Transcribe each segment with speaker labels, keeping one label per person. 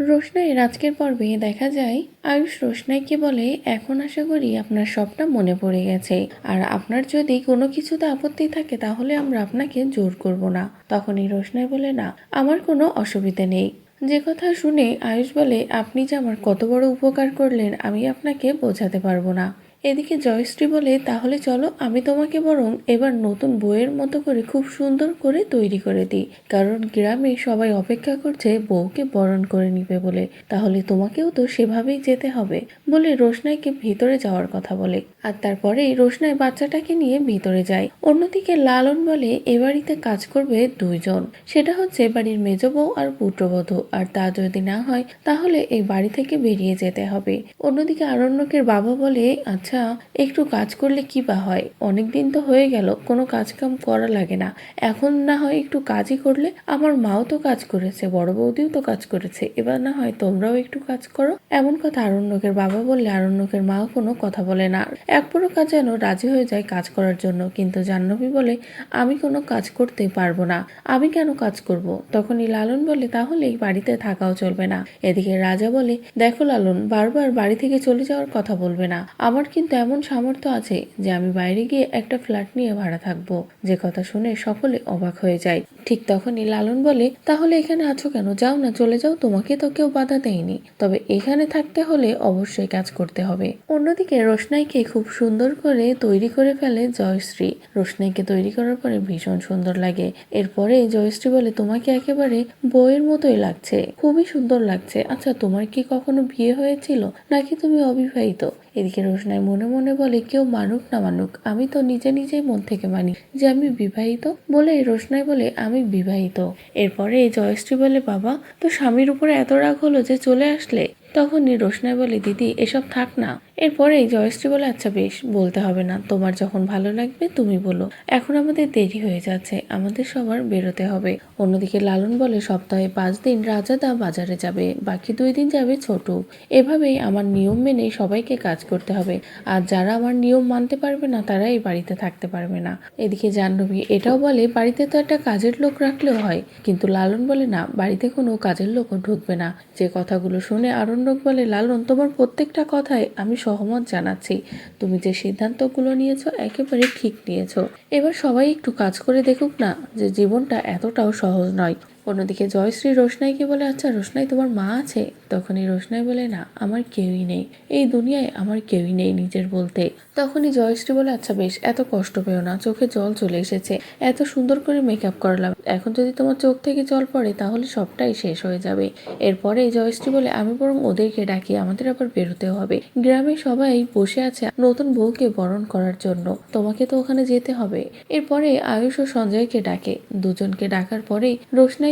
Speaker 1: রোশনাইয়ের আজকের পর্বে দেখা যায়, আয়ুষ রোশনাইকে বলে, এখন আশা করি আপনার সবটা মনে পড়ে গেছে। আর আপনার যদি কোনো কিছুতে আপত্তি থাকে, তাহলে আমরা আপনাকে জোর করব না। তখনই রোশনাই বলে, না, আমার কোনো অসুবিধা নেই। যে কথা শুনে আয়ুষ বলে, আপনি যে আমার কত বড় উপকার করলেন, আমি আপনাকে বোঝাতে পারব না। এদিকে জয়শ্রী বলে, তাহলে চলো, আমি তোমাকে বরং এবার নতুন বইয়ের মতো করে খুব সুন্দর করে তৈরি করে দিই। কারণ গ্রামে সবাই অপেক্ষা করছে বউকে বরণ করে নিবে বলে। তাহলে তোমাকেও তো সেভাবেই যেতে হবে। বলে রোশনাইকে ভিতরে যাওয়ার কথা বলে। আর তারপরেই রোশনাই বাচ্চাটাকে নিয়ে ভিতরে যায়। অন্যদিকে লালন বলে, এ বাড়িতে কাজ করবে দুইজন। সেটা হচ্ছে বাড়ির মেজ বউ আর পুত্রবধূ। আর তা যদি না হয়, তাহলে এই বাড়ি থেকে বেরিয়ে যেতে হবে। অন্যদিকে আরণ্যকের বাবা বলে আচ্ছা একটু কাজ করলে কি বা হয়? অনেকদিন তো হয়ে গেল, কোনো কাজ কাম করা লাগে না। এখন না হয় একটু কাজই করলে, আমার মাও তো কাজ করেছে, বড় বৌদিও তো কাজ করেছে। এবার না হয় তোমরাও একটু কাজ করো। এমন কথা আরণ্যকের বাবা বললে আরণ্যকের মাও কোনো কথা বলে না। এক পুরো কাজ যেন রাজি হয়ে যায় কাজ করার জন্য, কিন্তু জাহ্নবী বলে, আমি কোনো কাজ করতে পারব না। আমি কেন কাজ করব? তখনই লালন বলে, তাহলে এই বাড়িতে থাকাও চলবে না। এদিকে রাজা বলে, দেখো লালন, বারবার বাড়ি থেকে চলে যাওয়ার কথা বলবে না। আমার কিন্তু এমন সামর্থ্য আছে যে আমি বাইরে গিয়ে একটা ফ্ল্যাট নিয়ে ভাড়া থাকব। যে কথা শুনে সকলে অবাক হয়ে যায়। ঠিক তখনই লালন বলে, তাহলে এখানে আছো কেন? যাও না, চলে যাও, তোমাকে তো কেউ বাধা দেয়নি। তবে এখানে থাকতে হলে অবশ্যই কাজ করতে হবে। অন্যদিকে রোশনাইকে খুব সুন্দর করে তৈরি করে ফেলে জয়শ্রী। রোশনাইকে তৈরি করার পরে ভীষণ সুন্দর লাগে। এরপরে জয়শ্রী বলে, তোমাকে একেবারে বইয়ের মতোই লাগছে। খুবই সুন্দর লাগছে। আচ্ছা তোমার কি কখনো বিয়ে হয়েছিল? নাকি তুমি অবিবাহিত? এদিকে রোশনাই মনে মনে বলে, কেউ মানুক না মানুক, আমি তো নিজে নিজেই মন থেকে মানি যে আমি বিবাহিত, বলে রোশনাই বলে, আমি বিবাহিত। এরপরে জয়শ্রী বলে, বাবা, তো স্বামীর উপরে এত রাগ হলো যে চলে আসলে? তখনই রোশনাই বলে, দিদি, এসব থাক না। এরপরেই জয়শ্রী বলে আচ্ছা বেশ, বলতে হবে না। তোমার যখন ভালো লাগবে, তুমি বলো। এখন আমাদের দেরি হয়ে যাচ্ছে। আমাদের সবার বেরোতে হবে। অন্যদিকে লালন বলে, সপ্তাহে পাঁচ দিন রাজাদা বাজারে যাবে। বাকি দুই দিন যাবে ছোট। এভাবেই আমার নিয়ম মেনে সবাইকে কাজ করতে হবে। আর যারা আমার নিয়ম মানতে পারবে না তারা এই বাড়িতে থাকতে পারবে না। এদিকে জাহ্নবী এটাও বলে, বাড়িতে তো একটা কাজের লোক রাখলেও হয়। কিন্তু লালন বলে, না, বাড়িতে কোনো কাজের লোকও ঢুকবে না। যে কথাগুলো শুনে আরণ্যক বলে, লালন, তোমার প্রত্যেকটা কথায় আমি সহমত জানাচ্ছি। তুমি যে সিদ্ধান্তগুলো নিয়েছো একেবারে ঠিক নিয়েছো। এবার সবাই একটু কাজ করে দেখুক না যে জীবনটা এতটাও সহজ নয়। অন্যদিকে জয়শ্রী রোশনাইকে বলে আচ্ছা রোশনাই তোমার মা আছে? তখনই রোশনাই বলে, না, আমার কেউই নেই। এই দুনিয়ায় আমার কেউই নেই নিজের বলতে। তখনই জয়শ্রী বলে আচ্ছা বেশ, এত কষ্ট পেও না, চোখে জল চলে এসেছে। এত সুন্দর করে মেকআপ করলাম। এখন যদি তোমার চোখ থেকে জল পড়ে, তাহলে সবটাই শেষ হয়ে যাবে। এরপরে জয়শ্রী বলে, আমি বরং ওদেরকে ডাকি, আমাদের আবার বেরোতে হবে। গ্রামে সবাই বসে আছে নতুন বউকে বরণ করার জন্য। তোমাকে তো ওখানে যেতে হবে। এরপরে আয়ুষ ও সঞ্জয়কে ডাকে। দুজনকে ডাকার পরেই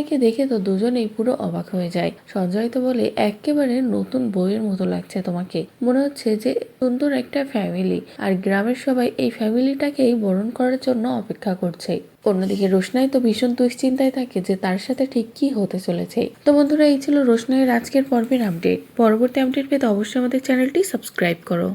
Speaker 1: রোশনাইকে দেখে তো দুজনেই পুরো অবাক হয়ে যায়। সঞ্জয় তো বলে একেবারে নতুন বইয়ের মতো লাগছে তোমাকে। মনে হচ্ছে যে সুন্দর একটা ফ্যামিলি আর গ্রামের সবাই এই ফ্যামিলিটাকেই বরণ করার জন্য অপেক্ষা করছে। অন্যদিকে রোশনাই তো ভীষণ দুশ্চিন্তায় থাকে যে তার সাথে ঠিক কি হতে চলেছে। তো বন্ধুরা, এই ছিল রোশনাইয়ের আজকের পর্বের আপডেট পরবর্তী আপডেট পেতে অবশ্যই আমাদের চ্যানেলটি সাবস্ক্রাইব করো।